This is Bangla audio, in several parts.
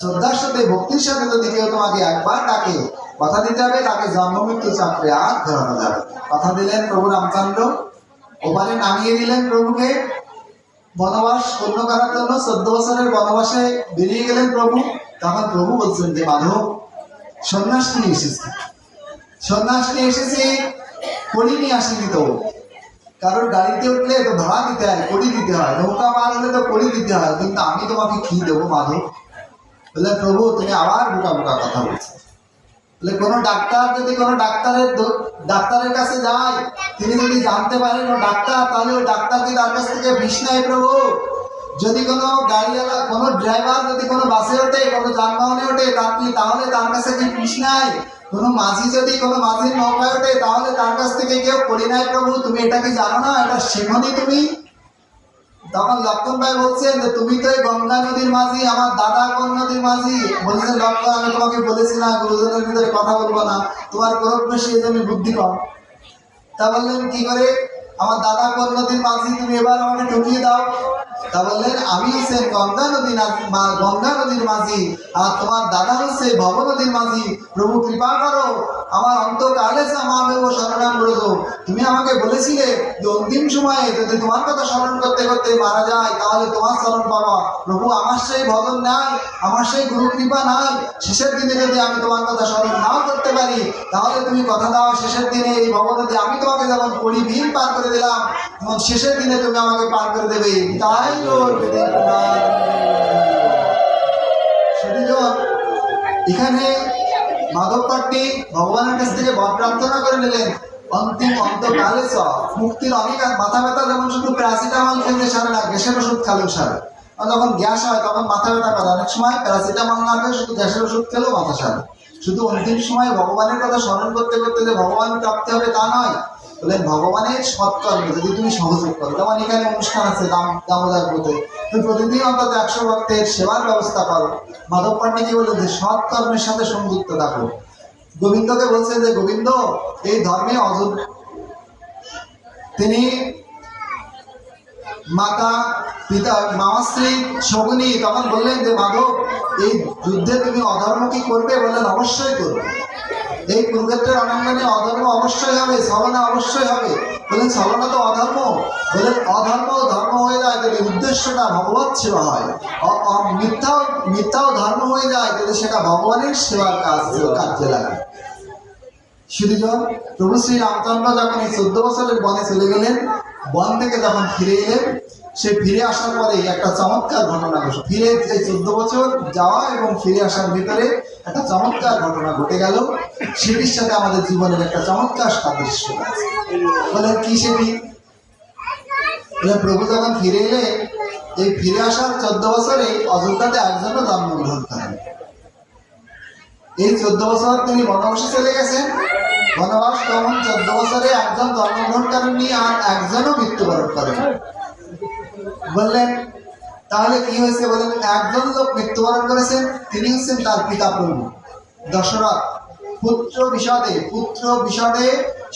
শ্রদ্ধার সাথে, ভক্তির সাথে যদি কেউ তোমাকে একবার ডাকে, কথা দিতে হবে, তাকে জন্ম মৃত্যু চাকরি আর ঘোরানো যাবে কথা দিলেন প্রভু রামচন্দ্র, ওপারে নামিয়ে দিলেন প্রভুকে। বনবাস পূর্ণ করার জন্য চোদ্দ বছরের বনবাসে বেরিয়ে গেলেন প্রভু। তখন প্রভু বলছেন যে মাধব সন্ন্যাস নিয়ে এসেছে। সন্ন্যাস নিয়ে এসেছি কড়ি নিয়ে আসেনি তো। কারোর গাড়িতে উঠলে তো ভাড়া দিতে হয় কড়ি দিতে হয়। নৌকা পার হলে তো কড়ি দিতে হয়। কিন্তু আমি তোমাকে কি দেবো মাধব বলে প্রভু তুমি আবার বোকা বোকা কথা বলছো বলে কোনো ডাক্তার যদি কোনো ডাক্তারের ডাক্তারের কাছে যায়, তিনি যদি জানতে পারেন ও ডাক্তার, তাহলে ওই ডাক্তার কি তার কাছ থেকে বিষ নেয় প্রভু? যদি কোনো গাড়িওয়ালা, কোনো ড্রাইভার যদি কোনো বাসে ওঠে, কোনো যানবাহনে ওঠে তাহলে তার কাছে কি বিষ নেয়? কোনো মাঝি যদি কোনো মাঝির নৌকায় ওঠে, তাহলে তার কাছ থেকে কেউ করি নাই প্রভু? তুমি এটা কি জানো না? এটা শেখনি তুমি? তখন লক্ষণ ভাই বলছেন যে, তুমি তো এই গঙ্গা নদীর মাঝি, আমার দাদা কোন নদীর মাঝি। বলছেন, লক্ষণ, আমি তোমাকে বলেছি না, গুরুজনের ভিতরে কথা বলব না। তোমার গরব বেশি বুদ্ধি কম। তা বললেন, কি করে? আমার দাদা কোন নদীর মাঝি, তুমি এবার আমাকে ঠকিয়ে দাও। তা বললেন, আমি হচ্ছেন গঙ্গা নদী গঙ্গা নদীর মাঝি, আর তোমার দাদা হচ্ছে ভব নদীর মাঝি। প্রভু কৃপা করো, আমার অন্তকালে ও শরণাম ব্রত তুমি আমাকে বলেছিলে যে অন্তিম সময়ে যদি তোমার কথা স্মরণ করতে করতে মারা যায়, তাহলে তোমার স্মরণ পাবা। প্রভু, আমার সেই ভজন নাই, আমার সেই গুরু কৃপা নাই। শেষের দিনে যদি আমি তোমার কথা স্মরণ নাও করতে পারি, তাহলে তুমি কথা দাও, শেষের দিনে এই ভবনতে আমি তোমাকে যেমন ভীম পার করে দিলাম। তেমন শেষের দিনে তুমি আমাকে পার করে দেবে। তাই এখানে মাধব পাট্টি ভগবানের কাছ থেকে বর প্রার্থনা করে নিলেন। অন্তিম অন্তকালে চ মুক্তির অনেক মাথা ব্যথা যেমন শুধু প্যারাসিটামল খেলে সারে না, গ্যাসের ওষুধ খেলেও সারে। যখন গ্যাস হয়, তখন মাথা ব্যথা করে। অনেক সময় প্যারাসিটামল না খেয়ে শুধু গ্যাসের ওষুধ খেলেও মাথা সারে। শুধু অন্তিম সময় ভগবানের কথা স্মরণ করতে করতে যে ভগবান প্রাপ্তি হবে তা নয় বলেন ভগবানের সৎকর্মে যদি তুমি সহযোগ করো, যেমন এখানে অনুষ্ঠান আছে দাম, দামোদর তুমি প্রতিদিন অন্তত একশো ভক্তের সেবার ব্যবস্থা করো। মাধব পান্ডে কি বলেন যে সৎকর্মের সাথে সংযুক্ত থাকো। গোবিন্দকে বলছে যে, গোবিন্দ, এই ধর্মে অযোগ তিনি মাতা, পিতা, মামা স্ত্রী, শগুনি, তখন বললেন যে, মাধব, এই যুদ্ধে তুমি অধর্ম কি করবে? বললেন, অবশ্যই করবে। এই কুরুক্ষেত্রের অনাঙ্গনে অধর্ম অবশ্যই হবে ছলনা অবশ্যই হবে। বলেন ছলনা তো অধর্ম। বলেন, অধর্ম ধর্ম হয়ে যায় যদি উদ্দেশ্যটা ভগবত সেবা হয়। মিথ্যাও মিথ্যাও ধর্ম হয়ে যায় যদি সেটা ভগবানের সেবার কাজ কাজে লাগে। শুধুজন প্রভু শ্রী রামচন্দ্র যখন এই চোদ্দ বছরের বনে চলে গেলেন বন থেকে যখন ফিরে এলেন, সে ফিরে আসার পরে একটা চমৎকার ঘটনা ঘটে। ফিরে এই চোদ্দ বছর যাওয়া এবং ফিরে আসার ভিতরে একটা চমৎকার ঘটনা ঘটে গেল। সেটির সাথে আমাদের জীবনের একটা চমৎকার সাদৃশ্য আছে। বলে, কি সেটি? প্রভু যখন ফিরে এলে এই ফিরে আসার চোদ্দ বছরে অযোধ্যাতে একজনও জন্মগ্রহণ করেন এই চোদ্দ বছর তিনি বনবাসে চলে গেছেন। বনবাস তখন চোদ্দ বছরে একজন জন্মগ্রহণ করেননি আর একজনও মৃত্যুবরণ করেন। বললেন, তাহলে কি হয়েছে? বলেন একজন লোক মৃত্যুবরণ করেছেন, তিনি হচ্ছেন তার পিতা প্রভু দশরথ পুত্র বিষাদে পুত্র বিষাদে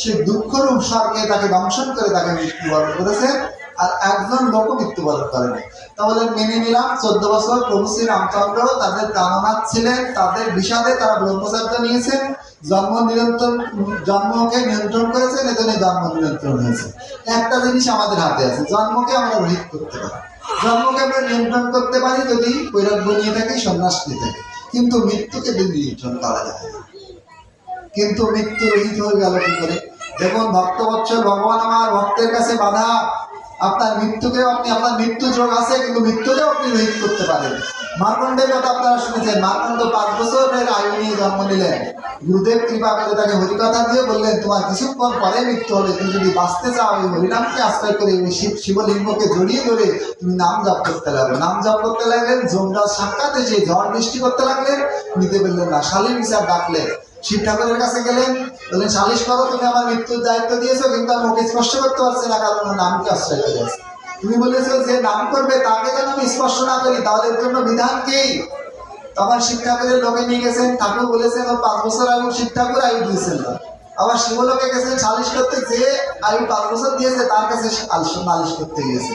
সে দুঃখরূপ স্বর্গে তাকে দংশন করে তাকে মৃত্যুবরণ করেছেন আর একজন লোক মৃত্যুবরণ করেন। তাহলে মেনে নিলাম, চোদ্দ বছর প্রভু শ্রী রামচন্দ্র তাদের প্রাণনাথ ছিলেন, তাদের বিষাদে তারা ব্রহ্মচার্য নিয়েছেন, জন্ম নিয়ন্ত্রণ, জন্মকে নিয়ন্ত্রণ করেছেন, এজন্য জন্ম নিয়ন্ত্রণ হয়েছে। একটা জিনিস আমাদের হাতে আছে, জন্মকে আমরা রহিত করতে পারি। জন্মকে আমরা নিয়ন্ত্রণ করতে পারি যদি বৈরাগ্য নিয়ে থাকি, সন্ন্যাস নিয়ে থাকি। কিন্তু মৃত্যুকে যদি নিয়ন্ত্রণ করা যায় কিন্তু মৃত্যু রহিত হয়ে গেল কি করে? দেখুন, ভক্ত বৎসল ভগবান আমার ভক্তের কাছে বাধা। আপনার মৃত্যুকেও আপনি, আপনার মৃত্যু যোগ আছে, কিন্তু মৃত্যুকেও আপনি রহিত করতে পারেন। মার্কণ্ডের কথা আপনারা শুনেছেন। মার্কণ্ড পাঁচ বছরের আয়ু নিয়ে জন্ম নিলেন। গুরুদেব কৃপা করে তাকে হরিকথা দিয়ে বললেন, তোমার কিছুক্ষণ পরে মৃত্যু হবে। তুমি যদি বাঁচতে চাও এই হরিনামকে আশ্রয় করে ওই শিব শিবলিঙ্গকে জড়িয়ে ধরে তুমি নাম জপ করতে লাগবে নাম জপ করতে লাগলেন, যমরাজ সাক্ষাৎ এসে ঝড় বৃষ্টি করতে লাগলেন, নিতে পারলেন না। শালীন বিচার ডাকলেন। শিব ঠাকুরের কাছে গেলেন বললেন সালিশ করো, তুমি আমার মৃত্যুর দায়িত্ব দিয়েছ, কিন্তু আমি ওকে স্পর্শ করতে পারছি না, কারণ ওর নামকে আশ্রয় করে তুমি বলেছ যে নাম করবে, তাকে যেন আমি স্পর্শ না করি, তাহলে এর জন্য বিধান কি? তখন ঠাকুরের লোকে নিয়ে গেছেন, ঠাকুর বলেছেন, ওর পাঁচ বছর শিব ঠাকুর আয়ু দিয়েছেন আবার শিবলোকে গেছেন, সালিশ করতে যে আয়ু পাঁচ বছর দিয়েছে, তার কাছে নালিশ করতে গিয়েছে।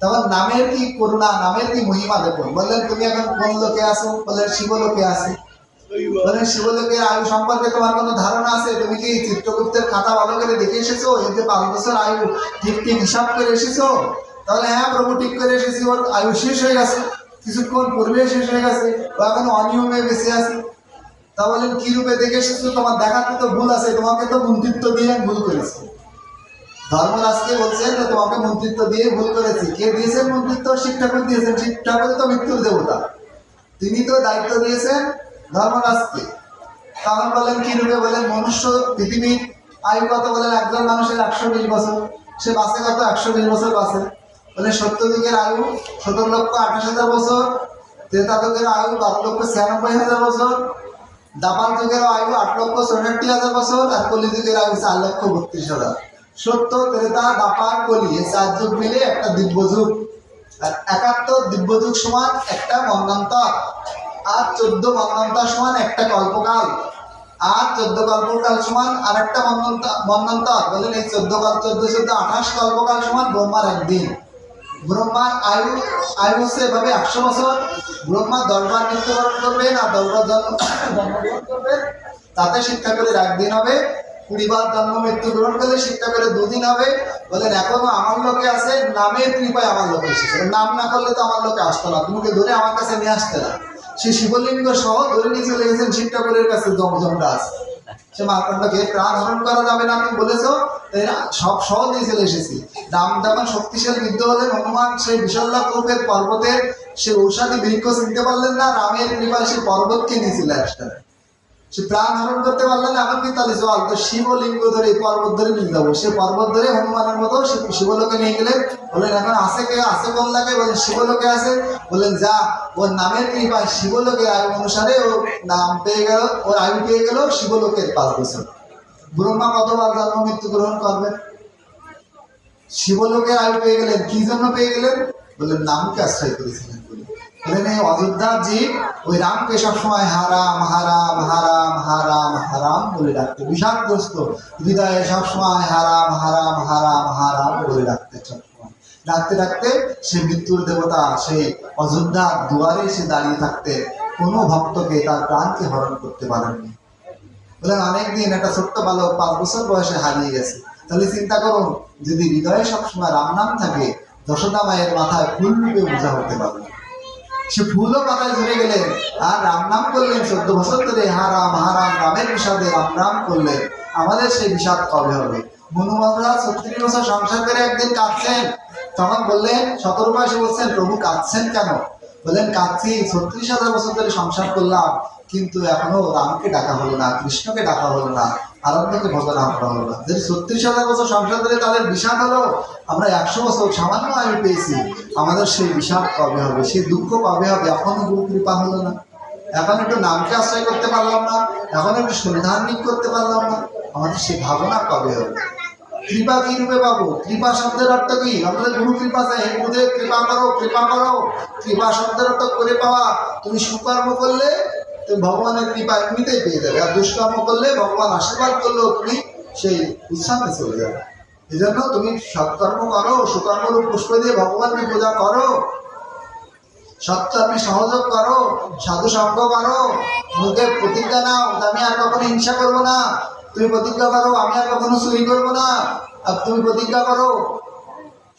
তখন নামের কি করুণা, নামের কি মহিমা দেখুন? বললেন, তুমি এখন কোন লোকে আসো বললেন, শিবলোকে আসি বললেন শিবলোকের আয়ু সম্পর্কে তোমার কোনো ধারণা আছে? তুমি কি চিত্রগুপ্তের খাতা ভালো করে দেখে এসেছ? এর যে পাঁচ বছর আয়ু, ঠিক ঠিক হিসাব করে এসেছ? তাহলে হ্যাঁ প্রভু, ঠিক করে এসেছি, ওর আয়ু শেষ হয়ে গেছে। কিছুক্ষণ পূর্বে শেষ হয়ে গেছে, ও এখন অনিয়মে বেঁচে আছে। তা বলেন কি রূপে দেখে এসেছ? তোমার দেখাতে তো ভুল আছে, তোমাকে তো মন্ত্রিত্ব দিয়ে ভুল করেছি। ধর্মরাজকে বলছেন যে, তোমাকে মন্ত্রিত্ব দিয়ে ভুল করেছি। কে দিয়েছেন মন্ত্রিত্ব? শিব ঠাকুর দিয়েছেন। শিব ঠাকুর তো মৃত্যুর দেবতা। তিনি তো দায়িত্ব দিয়েছেন ধর্মরাজকে তখন বলেন কি রূপে বলেন? মনুষ্য পৃথিবীর আয়ু কত বলেন? একজন মানুষের একশো বিশ বছর। সে বাসে কত? একশো বিশ বছর বাসে বলে সত্য যুগের আয়ু সতেরো লক্ষ আঠাশ হাজার বছর। ত্রেতা যুগের আয়ু বারো লক্ষ ছিয়ানব্বই হাজার বছর। দাপার যুগের আয়ু আট লক্ষ চৌষট্টি হাজার বছর আর কলি যুগের আয়ু চার লক্ষ বত্রিশ হাজার। সত্য, ত্রেতা দাপার কলি এই চার যুগ মিলে একটা দিব্য যুগ আর একাত্তর দিব্য যুগ সমান একটা মন্নান্তর আর চোদ্দ মন্নান্তর সমান একটা কল্পকাল। আর চোদ্দ কল্পকাল সমান আর একটা মন্নান্তর বলেন এই চোদ্দ কাল, চোদ্দ চোদ্দ, আঠাশ কল্পকাল সমান ব্রহ্মার একদিন। ব্রহ্মার আয়ু আয়ু হচ্ছে এভাবে একশো বছর। ব্রহ্মা দশবার মৃত্যুবরণ করবেন আর দশবার জন্ম, জন্মগ্রহণ করবেন। তাতে শিক্ষা করে একদিন হবে। কুড়িবার জন্ম মৃত্যু গ্রহণ করলে শিক্ষা করে দুদিন হবে। বলেন, এখনও আমার লোকে আছে নামের কৃপায় আমার লোকে এসেছে। নাম না করলে তো আমার লোকে আসতো না। তুমি ধরে আমার কাছে নিয়ে আসতে না। সে শিবলিঙ্গ সহ ধরে নিয়ে চলে গেছেন শিব ঠাকুরের কাছে আছে সে মার্কণ্ডকে প্রাণ হরণ করা যাবে না, তুমি বলেছ? তাই না? সব সহ দিয়ে চলে এসেছি। দাম যখন শক্তিশালী বিদ্ধ হলেন, হনুমান সেই বিশল্লা কূপের পর্বতের সে ঔষধি বৃক্ষ চিনতে পারলেন না, রামের কৃপায় সে পর্বতকে নিয়েছিল একটা সে প্রাণ হরণ করতে পারলে না এখন কি তাহলে চল তো শিবলিঙ্গ ধরে পর্বত ধরে নিয়ে যাব। সে পর্বত ধরে হনুমানের মতো শিবলোকে নিয়ে গেলেন। বললেন, এখন আছে কে? আছে কোন লাগে? বলেন শিবলোকে আছে। বললেন, যা, ওর নামের কৃপায় শিবলোকের আয়ু অনুসারে ও নাম পেয়ে গেল, ওর আয়ু পেয়ে গেল শিবলোকের পাঁচ বছর। ব্রহ্মা কতবার জন্ম মৃত্যু গ্রহণ করবেন? শিবলোকের আয়ু পেয়ে গেলেন, কি জন্য পেয়ে গেলেন? বললেন, নামকে আশ্রয় করেছিলেন ওই রামকে সবসময় হারাম হারাম হারাম হারাম হারাম বলে হৃদয়ে সবসময় হারাম হারাম হারাম হারাম বলে সবসময়। সে মৃত্যুর দেবতা অযোধ্যার দুয়ারে সে দাঁড়িয়ে থাকতে কোনো ভক্তকে তার প্রাণকে হরণ করতে পারেননি। বলেন অনেকদিন একটা ছোট্ট বালক পাঁচ বছর বয়সে হারিয়ে গেছে। তাহলে চিন্তা করুন, যদি হৃদয়ে সবসময় রাম নাম থাকে যশোদা মায়ের মাথায় ফুল রূপে বোঝা হতে পারবে। সে ফুলও মাথায় ধরে গেলেন। আর রাম নাম করলেন চোদ্দ বছর ধরে। হারাম হারাম রামের বিষাদে রাম নাম করলেন। আমাদের সেই বিষাদ কবে হবে? মনুমহারা ছত্রিশ বছর সংসার করে একদিন কাঁদছেন। তখন বললেন, সতেরো মাসে বলছেন, প্রভু কাঁদছেন কেন? বললেন, কাঁদছি, ছত্রিশ হাজার বছর ধরে সংসার করলাম, কিন্তু এখনও রামকে ডাকা হলো না, কৃষ্ণকে ডাকা হলো না। আনন্দকে ভজনা করা হলো না। যদি ছত্রিশ হাজার বছর সংসার ধরে তাদের বিষাদ হলো, আমরা একশো বছর সামান্য আয়ু পেয়েছি, আমাদের সেই বিষাদ কবে হবে, সেই দুঃখ কবে হবে, এখনও গুরু কৃপা হলো না। এখন একটু নামকে আশ্রয় করতে পারলাম না, এখন একটু সন্ধানিক করতে পারলাম না, আমাদের সেই ভাবনা কবে হবে। কৃপা কি রূপে পাবো? কৃপা শব্দের অর্থ কি? আমাদের গুরু কৃপা চাই হে গুরুদেব, কৃপা করো কৃপা করো। কৃপা শব্দের অর্থ করে পাওয়া, তুমি সুকর্ম করলে তুমি ভগবানের কৃপা এমনিতেই পেয়ে যাবে। আর দুষ্কর্ম করলে ভগবান আশীর্বাদ করলেও তুমি সেই উৎসাহে চলে যাবে। এই জন্য তুমি সৎকর্ম করো সুকর্ম রূপ পুষ্প দিয়ে ভগবানকে পূজা করো। সৎকর্মে সহযোগ করো, সাধু সঙ্গ করো, মুখে প্রতিজ্ঞা নাও, আমি আর কখনো হিংসা করব না। তুমি প্রতিজ্ঞা করো, আমি আর কখনো চুরি করব না। আর তুমি প্রতিজ্ঞা করো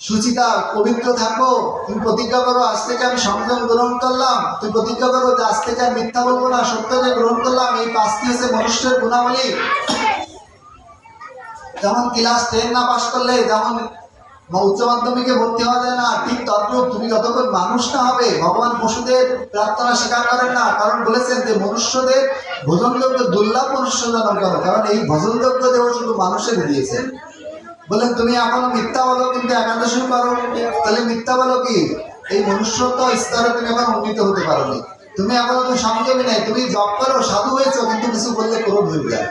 সুচিতা, পবিত্র থাকব তুমি প্রতিজ্ঞা করো, আজ থেকে আমি সংযম গ্রহণ করলাম। তুমি প্রতিজ্ঞা করো যে আজ থেকে আমি মিথ্যা বলব না সত্যকে গ্রহণ করলাম। এই পাঁচটি হচ্ছে মনুষ্যের গুণাবলী। যেমন ক্লাস টেন না পাশ করলে যেমন উচ্চ মাধ্যমিকে ভর্তি হওয়া যায় না, ঠিক তদ্রূপ তুমি যতক্ষণ মানুষ না হবে, ভগবান পশুদের প্রার্থনা স্বীকার করেন না। কারণ বলেছেন যে মনুষ্যদের ভোজনযোগ্য দুর্লভ মনুষ্য করো কারণ এই ভোজনযোগ্য দেহ শুধু মানুষের দিয়েছেন বলেন, তুমি এখনও মিথ্যা বলো, কিন্তু একাদশী করো তাহলে মিথ্যা বলো কি? এই মনুষ্যত্ব স্তরে তুমি এখন উন্নীত হতে পারোনি। তুমি এখনও তুমি সংযমী নাই, তুমি জব করো, সাধু হয়েছো, কিন্তু কিছু বললে ক্রোধ হয়ে যায়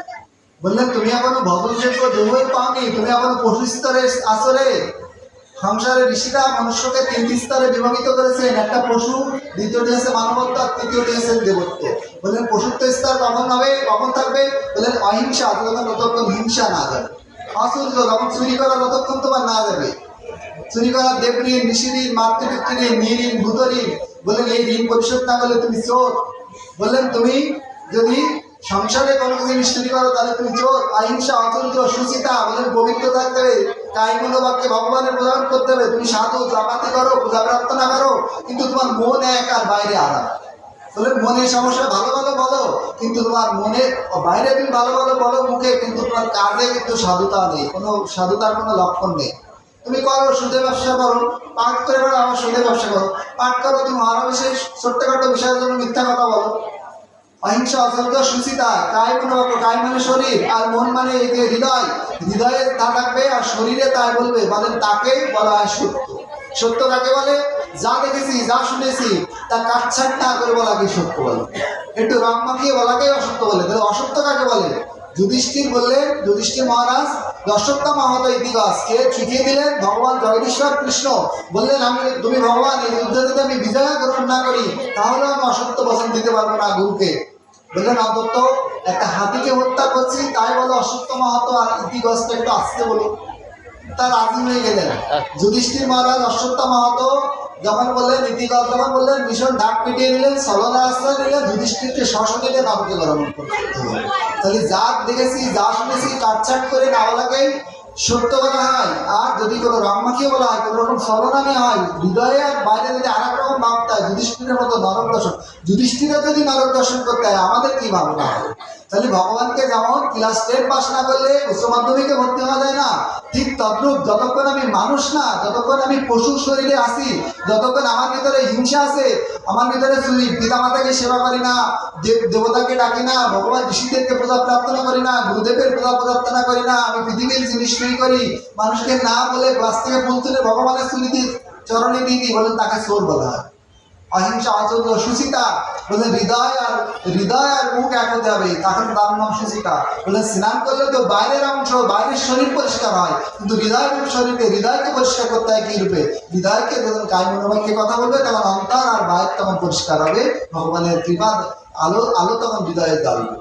বললেন, তুমি এখনও ভদ্রযোগ্য দেহই পাওনি, তুমি এখনও পশু স্তরে আসরে। সংসারে ঋষিরা মনুষ্যকে তিনটি স্তরে বিভাগিত করেছেন, একটা পশু, দ্বিতীয়টি হচ্ছে মানবত্ব, আর তৃতীয়টি হচ্ছে দেবত্ব। বললেন, পশুত্ব স্তর কখন হবে? কখন থাকবে? বললেন, অহিংসা যতক্ষণ ততক্ষণ হিংসা না যাবে অসূর্য যখন চুরি করা ততক্ষণ তোমার না যাবে। চুরি করা দেব ঋণ ঋষি ঋণ মাতৃপিতৃ ঋণ নিঋণ ভূত ঋণ বললেন, এই ঋণ পরিশোধ না করলে তুমি চোর। বললেন, তুমি যদি সংসারে কোনো জিনিস চুরি করো, তাহলে তুমি চোর। অহিংসা, অতুল্য সুচিতা বলেন পবিত্র থাকতে হবে। তাই মনোবাক্যে ভগবানের প্রদান করতে হবে। তুমি সাধু জপাতি করো, পূজা প্রার্থনা করো, কিন্তু তোমার মন এক আর বাইরে আলাদা। বলে মনের সমস্যা ভালো ভালো বলো, কিন্তু তোমার মনে বাইরে তুমি ভালো ভালো বলো, মুখে কিন্তু তোমার কাজে কিন্তু সাধুতা নেই, কোনো সাধুতার কোনো লক্ষণ নেই। তুমি করো, সুদে ব্যবসা করো, পাঠ করে বেড়ো আমার সুদে ব্যবসা করো। পাঠ করো, তুমি বিশেষ ছোট্টখাটো বিষয়ের জন্য মিথ্যা কথা বলো। অহিংসা, অসত্য, সুচিতা কায় কোনো কায় মানে শরীর, আর মন মানে এই যে হৃদয়, হৃদয়ে তা থাকবে আর শরীরে তাই বলবে, বলেন তাকেই বলা হয় সত্য। সত্য কাকে বলে? যা দেখেছি যা শুনেছি তা কাটছাট না করে বলাকে সত্য বলে? একটু রং মাখিয়ে বলাকেই অসত্য বলে। তাহলে অসত্য কাকে বলে? যুধিষ্ঠির বললেন যুধিষ্ঠির মহারাজ দশরথ মহাত ইতিহাস কে শিখিয়ে দিলেন? ভগবান জগদীশ্বর কৃষ্ণ বললেন আমি তুমি ভগবান এই যুদ্ধে যদি আমি বিজয় গ্রহণ না করি তাহলে আমি অসত্য বচন দিতে পারব না গুরুকে। বললেন অন্তত একটা হাতিকে হত্যা করছি তাই বলো অসত্য মাহাতো আর ইতিগস্ত একটু আসতে বলো। তার রাজি হয়ে গেলেন। যুধিষ্ঠির মহারাজ অশ্বত্থ মাহাতো যখন বললেন, নীতিগত যখন বললেন ভীষণ ডাক পিটিয়ে নিলেন সলনা আশ্রয় নিলেন, যুধিষ্ঠিরকে সশরীরে নরকে গরম করতে হলো। তাহলে যা দেখেছি, যা শুনেছি, কাটছাট করে না বলাকেই সত্য বলা হয়। আর যদি কোনো রামমাখিও বলা হয়, কোনো রকম ছলনা হয়, হৃদয়ে আর বাইরে যদি আর এক রকম ভাবতে হয় যুধিষ্ঠিরের মতো নরক দর্শন যুধিষ্ঠিরও যদি নরক দর্শন করতে হয়, আমাদের কি ভাবনা? হয় তাহলে ভগবানকে যেমন ক্লাস টেন পাস না করলে উচ্চ মাধ্যমিকে ভর্তি হওয়া যায় না, ঠিক তদ্রূপ যতক্ষণ আমি মানুষ না, যতক্ষণ আমি পশুর শরীরে আসি যতক্ষণ আমার ভিতরে হিংসা আছে, আমার ভিতরে চুরি পিতা মাতাকে সেবা করি না, দেব- দেবতাকে ডাকি না, ভগবান ঋষিদেরকে পূজা প্রার্থনা করি না, গুরুদেবের পূজা প্রার্থনা করি না, আমি পৃথিবীর জিনিস চুরি করি। মানুষকে না বলে গাছ থেকে ফুল তুলে ভগবানের দিয়ে চরণে দিয়ে দিই বলেন তাকে চোর বলা হয়। অহিংসা অচন্দ্র সুচিতা বলে হৃদয় আর হৃদয় আর মুখ এক হতে হবে। তখন তার নাম সুচিতা। বলে স্নান করলে তো বাইরের অংশ, বাইরের শরীর পরিষ্কার হয়। কিন্তু হৃদয় শরীরকে হৃদয়কে পরিষ্কার করতে হয় কি রূপে? হৃদয়কে যখন কায় মনোবাক্যে কথা বলবে? তখন অন্তর আর বাইর তখন পরিষ্কার হবে। ভগবানের কৃপা আলো আলো তখন হৃদয়ে জ্বালবে।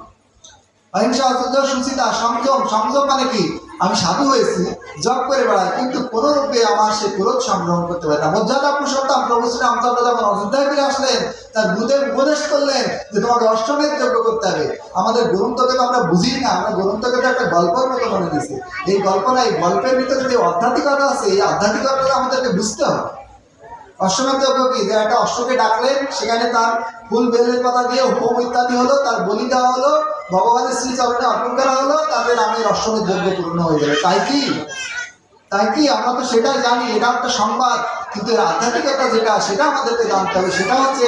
অহিংসা অচন্দ্র সুচিতা, সংযম সংযম মানে কি? আমি সাধু হয়েছি জব করে বেড়াই, কিন্তু কোনো রূপে আমার সে ক্রোধ সংগ্রহণ করতে পারে না। মর্যাদা পুরুষোত্তম, প্রভু শ্রী রামচন্দ্র যখন অযোধ্যায় ফিরে আসলেন, তার গুরুদেব উপদেশ করলেন যে তোমাকে অষ্টমের যোগ্য করতে হবে। আমাদের গ্রন্থকে তো আমরা বুঝি না, আমরা গ্রন্থকে তো একটা গল্পের মতো মনে দিয়েছি। এই গল্প না এই গল্পের ভিতরে যে আধ্যাত্মিকতা আছে, এই আধ্যাত্মিকতা আমাদেরকে বুঝতে হবে। যজ্ঞ কি? একটা অষ্টকে ডাকলেন সেখানে তার ফুল বেলের পাতা দিয়ে হোম ইত্যাদি হলো, তার বলি দেওয়া হলো, ভগবানের শ্রী চরণে অর্পণ করা হলো, তাদের আমের অষ্টমের যজ্ঞ পূর্ণ হয়ে যাবে তাই কি? তাই কি? আমরা তো সেটাই জানি, এটা একটা সংবাদ। কিন্তু আধ্যাত্মিকতা যেটা, সেটা আমাদেরকে জানতে হবে। সেটা হচ্ছে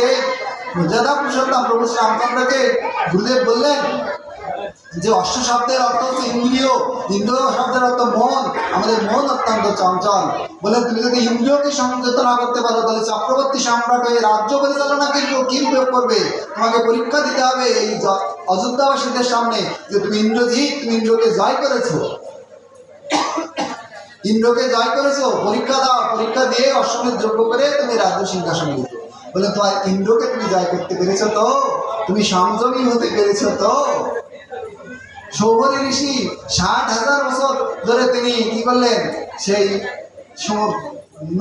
মর্যাদা পুরুষোত্তম প্রভু শ্রী রামচন্দ্রকে গুরুদেব বললেন যে অষ্ট শব্দের অর্থ হচ্ছে ইন্দ্রিয় ইন্দ্রিয় শব্দের অর্থ মন। আমাদের মন অত্যন্ত চঞ্চল। বলে তুমি যদি ইন্দ্রিয়কে সংযত না করতে পারো, তাহলে চক্রবর্তী সম্রাট হয়ে রাজ্য পরিচালনা কিন্তু কি উপয়োগ করবে? তোমাকে পরীক্ষা দিতে হবে এই অযোধ্যাবাসীদের সামনে যে তুমি ইন্দ্রজিৎ, তুমি ইন্দ্রকে জয় করেছ। ইন্দ্রকে জয় করেছ, পরীক্ষা দাও, পরীক্ষা দিয়ে অশ্বমেধ যোগ্য করে তুমি রাজ্য সিংহাসনে উঠো বলে তোমার ইন্দ্রকে তুমি জয় করতে পেরেছ তো? তুমি সংযমী হতে পেরেছ তো? সৌভরী ঋষি ষাট হাজার বছর ধরে তিনি কি করলেন? সেই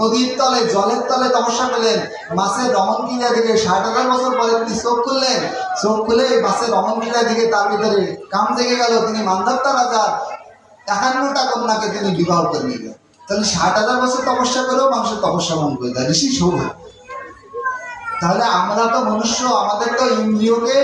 নদীর তলে, জলের তলে তপস্যা করলেন। মাছের রমন ক্রিয়া দিকে ষাট হাজার বছর পরে তিনি চোখ খুললেন চোখ খুলে মাছের রমন ক্রিয়া দিকে তার ভিতরে কাম জেগে গেল। তিনি মান্ধাত্তা রাজার একান্নটা কন্যাকে তিনি বিবাহ করে নিলেন। তাহলে ষাট হাজার বছর তপস্যা করেও মানুষের তপস্যা মন করে দেয় ঋষি সৌভ তাহলে আমরা তো মনুষ্য, আমাদের তো ইন্দ্রিয়কে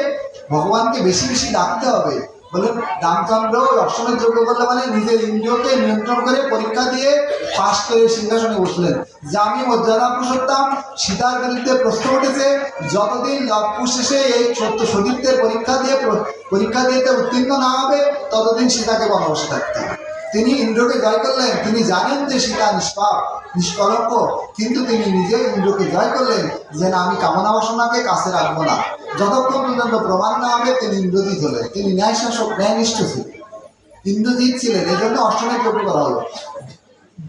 ভগবানকে বেশি বেশি ডাকতে হবে। বলেন রামচন্দ্র দর্শনের যোগ্য করলে মানে নিজের ইন্দ্রিয়কে নিয়ন্ত্রণ করে পরীক্ষা দিয়ে পাশ করে সিংহাসনে বসলেন। যে আমি মর্যাদা পুরুষোত্তম, সীতার বিরুদ্ধে প্রশ্ন উঠেছে, যতদিন লাভপুর শেষে এই সত্য সতীর্থের পরীক্ষা দিয়ে পরীক্ষা দিতে উত্তীর্ণ না হবে, ততদিন সীতাকে বনবাসে থাকতে হবে। তিনি ইন্দ্রকে জয় করলেন। তিনি জানেন যে সীতা নিষ্পাপ, নিষ্কলঙ্ক, কিন্তু তিনি নিজে ইন্দ্রকে জয় করলেন যে, না, আমি কামনা বাসনাকে কাছে রাখব না। যতক্ষণ পর্যন্ত প্রমাণ না হবে, তিনি ইন্দ্রজিৎ হলেন। তিনি ন্যায় শাসক ন্যায়নিষ্ঠ ছিলেন। ইন্দ্রজিৎ ছিলেন। এই জন্য অষ্টমের যোগ্য করা হলো।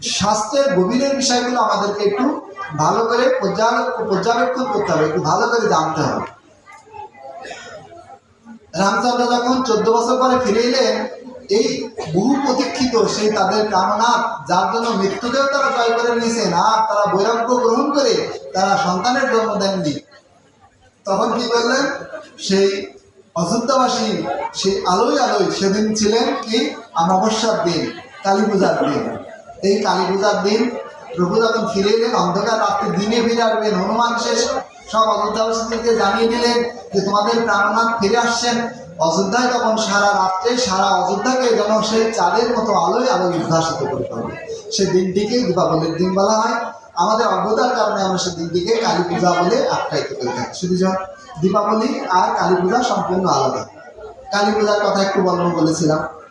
স্বাস্থ্যের গভীরের বিষয়গুলো আমাদেরকে একটু ভালো করে পর্যবেক্ষণ করতে হবে, একটু ভালো করে জানতে হবে। রামচন্দ্র যখন চোদ্দ বছর পরে ফিরে এলেন এই বহু প্রতীক্ষিত, সেই তাদের কামনা, যার জন্য মৃত্যুকেও তারা জয় করে নিয়েছেন, আর তারা বৈরাগ্য গ্রহণ করে তারা সন্তানের জন্ম দেননি। তখন কি করলেন সেই অযোধ্যাবাসী, সেই আলোয় আলোয় সেদিন ছিলেন কি? অমাবস্যার দিন কালী পূজার দিন। এই কালী পূজার দিন প্রভু যখন ফিরে এলেন, অন্ধকার রাত্রি দিনে ফিরে আসবেন, হনুমান শেষ। সব অযোধ্যাবাসীদেরকে জানিয়ে দিলেন যে তোমাদের প্রাণনাথ ফিরে আসছেন। অযোধ্যায় তখন সারা রাত্রে, সারা অযোধ্যাকে যেন সেই চাঁদের মতো আলোয় আলোয় উদ্ভাসিত করতে হবে সে দিনটিকে দীপাবলির দিন বলা হয়। আমাদের অজ্ঞতার কারণে আমরা সেই দিনটিকে কালী পূজা বলে আখ্যায়িত করে থাকি। শুধু দীপাবলি আর কালী পূজা সম্পূর্ণ আলাদা। কালী পূজার কথা একটু বলব বলেছিলাম।